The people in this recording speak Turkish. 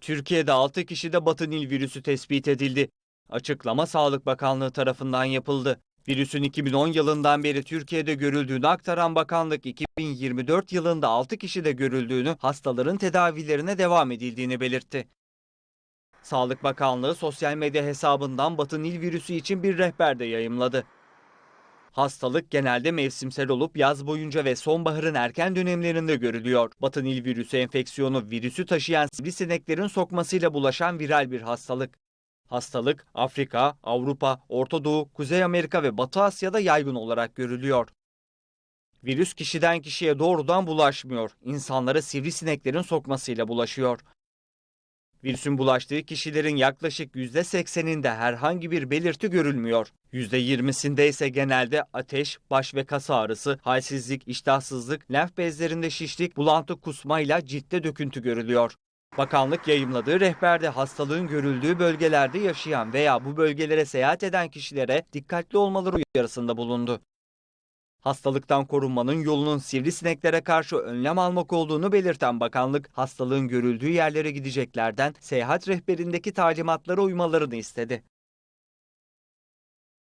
Türkiye'de 6 kişide Batı Nil virüsü tespit edildi. Açıklama Sağlık Bakanlığı tarafından yapıldı. Virüsün 2010 yılından beri Türkiye'de görüldüğünü aktaran bakanlık 2024 yılında 6 kişide görüldüğünü, hastaların tedavilerine devam edildiğini belirtti. Sağlık Bakanlığı sosyal medya hesabından Batı Nil virüsü için bir rehber de yayımladı. Hastalık genelde mevsimsel olup yaz boyunca ve sonbaharın erken dönemlerinde görülüyor. Batı Nil virüsü enfeksiyonu virüsü taşıyan sivrisineklerin sokmasıyla bulaşan viral bir hastalık. Hastalık Afrika, Avrupa, Orta Doğu, Kuzey Amerika ve Batı Asya'da yaygın olarak görülüyor. Virüs kişiden kişiye doğrudan bulaşmıyor. İnsanlara sivrisineklerin sokmasıyla bulaşıyor. Virüsün bulaştığı kişilerin yaklaşık %80'inde herhangi bir belirti görülmüyor. %20'sinde ise genelde ateş, baş ve kas ağrısı, halsizlik, iştahsızlık, lenf bezlerinde şişlik, bulantı kusmayla ciltte döküntü görülüyor. Bakanlık yayımladığı rehberde hastalığın görüldüğü bölgelerde yaşayan veya bu bölgelere seyahat eden kişilere dikkatli olmaları uyarısında bulundu. Hastalıktan korunmanın yolunun sivrisineklere karşı önlem almak olduğunu belirten bakanlık, hastalığın görüldüğü yerlere gideceklerden seyahat rehberindeki talimatlara uymalarını istedi.